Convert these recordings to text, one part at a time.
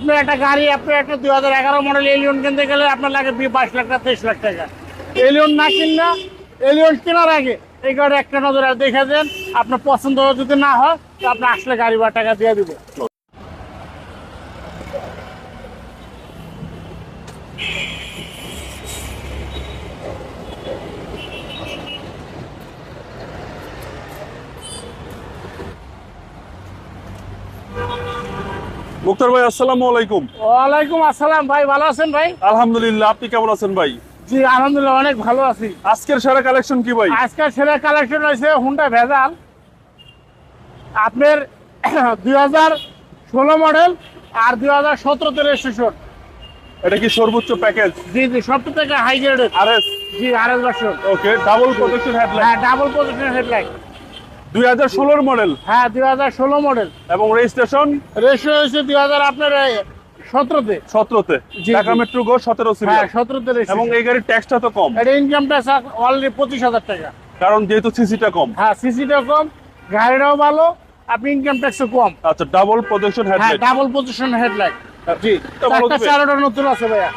আপনার একটা গাড়ি, আপনার একটা দুই হাজার এগারো মডেল এলিয়ন কিনতে গেলে আপনার লাগে বাইশ লাখ টাকা, তেইশ লাখ টাকা। এলিয়ন না কিনলে এলিয়ন কেনার আগে এই গাড়ি একটা নজর দেখে দেন। আপনার পছন্দ যদি না হয়, তো আপনি আসলে গাড়ি বা টাকা দিয়ে দিব। মুক্তার ভাই আসসালামু আলাইকুম। ওয়ালাইকুম আসসালাম ভাই ভালো আছেন ভাই? আলহামদুলিল্লাহ আপনি কেমন আছেন ভাই? জি আলহামদুলিল্লাহ অনেক ভালো আছি। আজকের সেরা কালেকশন কি ভাই? আজকের ছেলে কালেকশন হয়েছে হুন্ডা ভেজাল আপনার দুই হাজার ষোলো মডেল আর দুই হাজার সতেরোতে রেজিস্ট্রেশন এটা কি সর্বোচ্চ প্যাকেজ জি জি সব থেকে হাই গ্রেডের আরএস জি R S version okay double protection headlight হ্যাঁ ডাবল পজিশন হেডলাইট দুই হাজার ষোলোর মডেল হ্যাঁ দুই হাজার ষোলো মডেল এবং রেজিস্ট্রেশন রেজিস্ট্রেশন হয়েছে দুই হাজার আপনার সতেরোতে। সতেরোতে। ঢাকা মেট্রো গো সতেরো হ্যাঁ সতেরোতে এবং এই গাড়ির ট্যাক্সটা তো কম। এটা ইনকাম ট্যাক্স অলরেডি পঁচিশ হাজার টাকা। কারণ যেহেতু সিসিটা কম। হ্যাঁ সিসিটাও কম গাড়িটাও ভালো আপনি ইনকাম ট্যাক্সও কম। আচ্ছা ডাবল প্রোটেকশন হ্যাঁ ডাবল পজিশন হেডলাইট জি। চারটা নতুন আছে ভাইয়া।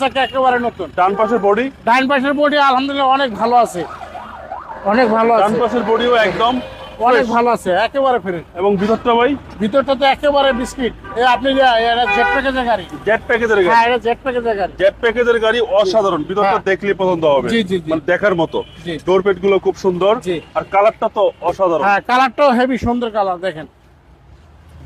চারটা একেবারে নতুন। ডান পাশের বডি ডাইন পাশের বডি আলহামদুলিল্লাহ অনেক ভালো আছে। অনেক ভালো ডান আছে। পাশের বডিও একদম অনেক ভালো আছে একেবারে ফ্রেশ এবং ভিতরটা ভাই? ভিতরটা তো একেবারে বিস্কিট। এই আপনি এটা জেট প্যাকেজের গাড়ি? জেট প্যাকেজের গাড়ি। হ্যাঁ এটা জেট প্যাকেজের গাড়ি। জেট প্যাকেজের গাড়ি অসাধারণ। ভিতরটা হ্যাঁ। দেখলে পছন্দ হবে। মানে দেখার মতো। ডোরগুলো খুব সুন্দর। আর কালারটা তো অসাধারণ। হ্যাঁ কালারটাও হেভি সুন্দর কালার দেখেন।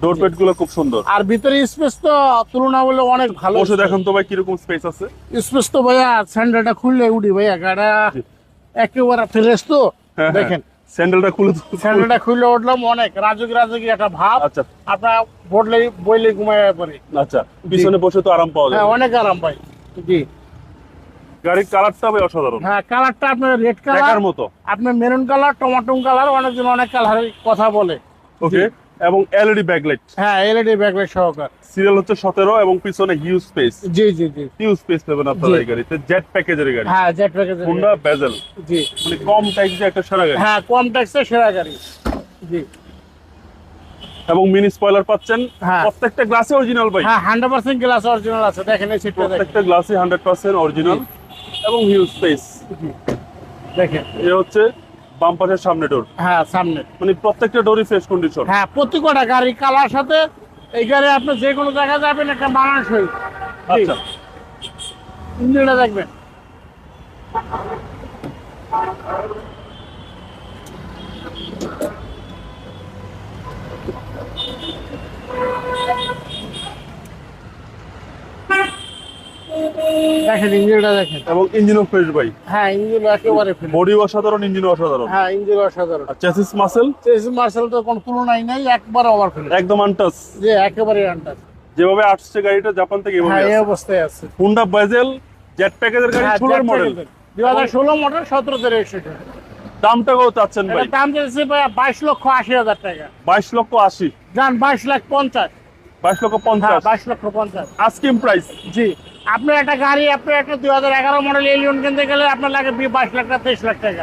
ডোরগুলো খুব সুন্দর। আর ভিতরে স্পেস তো তুলনা বলে অনেক ভালো বসে দেখেন তো ভাই কীরকম স্পেস আছে? স্পেস তো ভাইয়া স্যান্ডেলটা খুললে উঠি ভাইয়া গাড়া। একেবারে ফ্রেশ তো। হ্যাঁ, হ্যাঁ। দেখেন। স্যান্ডেলটা খুলে স্যান্ডেলটা খুললে উঠলাম অনেক রাজুক রাজুকি একটা ভাব। আচ্ছা। আপনার বললে বইলে ঘুমাই পরে আচ্ছা পিছনে বসে তো আরাম পাওয়া হ্যাঁ অনেক আরাম ভাই জি। গাড়ির কালারটা ভাই অসাধারণ। হ্যাঁ কালারটা আপনার রেড কালার মতো। আপনার মেরুন কালার টমাটো কালার অনেকজন অনেক কালারের কথা বলে। ওকে এবং এলইডি ব্যাকলাইট হ্যাঁ এলইডি ব্যাকলাইট সহকার। সিরিয়াল হচ্ছে সতেরো এবং পিছনে হিউজ স্পেস জি জি জি। হিউজ স্পেস পাবেন আপনারা এই গাড়িতে। জেট প্যাকেজের গাড়ি। হ্যাঁ জেট প্যাকেজ হুন্ডা বেজেল জি। মানে কম ট্যাক্সে একটা সেরা গাড়ি। হ্যাঁ কম ট্যাক্সে সেরা গাড়ি। জি। এবং মিনি স্পয়লার পাচ্ছেন। হ্যাঁ। প্রত্যেকটা গ্লাসে অরিজিনাল ভাই। হ্যাঁ হান্ড্রেড পার্সেন্ট গ্লাস অরিজিনাল আছে। দেখেন এই সিটটা দেখেন। প্রত্যেকটা গ্লাসে হান্ড্রেড পার্সেন্ট অরিজিনাল এবং হিউজ স্পেস দেখেন। এ হচ্ছে বাম পাশের সামনে ডোর হ্যাঁ সামনে। মানে প্রত্যেকটা ডোরই ফ্রেশ কন্ডিশন হ্যাঁ প্রত্যেকটা গাড়ি কালার সাথে এই গাড়ি আপনি যে কোনো জায়গায় যাবেন একটা মানানসই আচ্ছা। ইঞ্জিনটা দেখবেন। দেখেন ইঞ্জিনটা দেখেন। এবং ইঞ্জিনও ফ্রেশ ভাই। হ্যাঁ ইঞ্জিন একেবারে ফ্রেশ বডি অসাধারণ ইঞ্জিন অসাধারণ। হ্যাঁ ইঞ্জিন অসাধারণ। আর চেসিস মাসেল চেস মার্শাল তো কোনো তুলনাই নাই একবার ওভার ফেল একদম আনটাস যে একেবারে আন্টার যেভাবে আসছে গাড়িটা জাপান থেকে এভাবে হ্যাঁ এই অবস্থায় আছে। হুন্ডা বেজেল জেট প্যাকেজের গাড়ি হ্যাঁ, ষোলোর মডেল দুই হাজার ষোলো মডেল সতেরোতে রেজিস্ট্রেশন দামটা কত চাচ্ছেন ভাই। দাম দিয়েছে ভাই বাইশ লক্ষ আশি হাজার টাকা। বাইশ লক্ষ আশি। যান বাইশ লাখ পঞ্চাশ। বাইশ লক্ষ হ্যাঁ পঞ্চাশ। বাইশ লক্ষ পঞ্চাশ। আস্কিম প্রাইস জি। আপনার একটা গাড়ি, আপনার একটা দুই হাজার এগারো মডেল এলিয়ন কিনতে গেলে আপনার লাগে বাইশ লাখ টাকা, তেইশ লাখ টাকা।